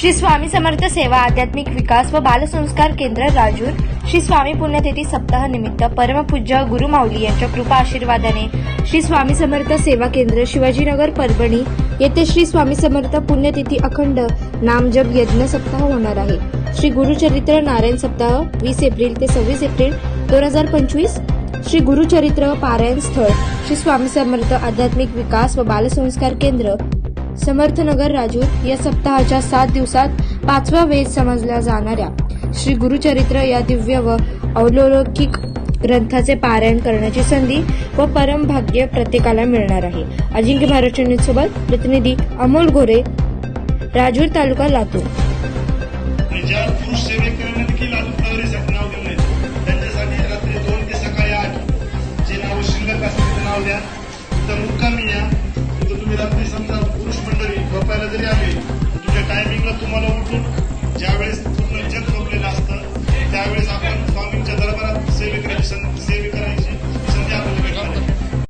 श्री स्वामी समर्थ सेवा आध्यात्मिक विकास व बालसंस्कार केंद्र राजूर. श्री स्वामी पुण्यतिथी सप्ताह निमित्त परमपूज्य गुरु माऊली यांच्या कृपा आशीर्वादाने श्री स्वामी समर्थ सेवा केंद्र शिवाजीनगर परभणी येथे श्री स्वामी समर्थ पुण्यतिथी अखंड नामजप यज्ञ सप्ताह होणार आहे. श्री गुरुचरित्र नारायण सप्ताह वीस एप्रिल ते सव्वीस एप्रिल दोन हजार पंचवीस. श्री गुरुचरित्र पारायण स्थळ श्री स्वामी समर्थ आध्यात्मिक विकास व बालसंस्कार केंद्र समर्थनगर राजूर या सप्ताहाच्या सात दिवसात पाचवा वेद समजल्या जाणाऱ्या. श्री गुरुचरित्र या दिव्य व अवलौकिक ग्रंथाचे पारायण करण्याची संधी व परम भाग्य प्रत्येकाला मिळणार आहे. अजिंक्य भारत न्यूज सोबत प्रतिनिधी अमोल गोरे राजूर तालुका लातूर. त्यांच्यासाठी रात्री दोन ते सकाळी आठ. जे नाव शिल्लक असतील ते नाव द्या. तर मुक्कामी या. Alegría